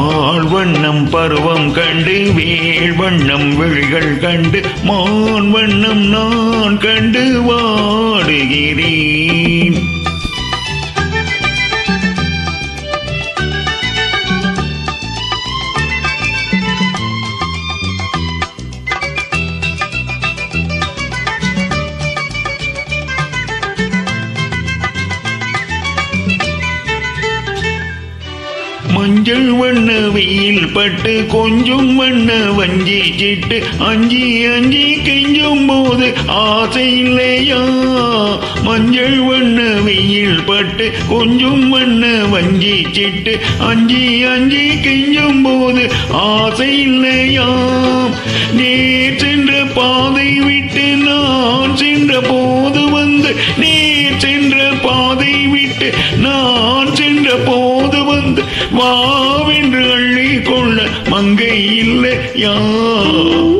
பால் வண்ணம் பருவம் கண்டு வேல் வண்ணம் விழிகள் கண்டு மான் வண்ணம் நான் கண்டு வாடுகிறேன். மஞ்சள் வண்ண வெயில் பட்டு கொஞ்சம் வண்ண வஞ்சி சிட்டு அஞ்சி அஞ்சி கெஞ்சும் போது ஆசை இல்லையா? மஞ்சள் வண்ண வெயில் பட்டு கொஞ்சம் வண்ண வஞ்சி சிட்டு அஞ்சி அஞ்சி கெஞ்சும் போது ஆசை இல்லையா? நேர் சென்ற பாதை விட்டு வாவென்று அள்ளி கொள்ள மங்கை இல்லையா? வண்ணம்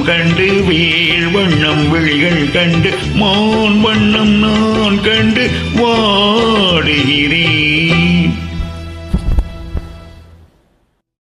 பருவம் கண்டு வேல் வண்ணம் விழிகள் கண்டு மான் வண்ணம் நான் கண்டு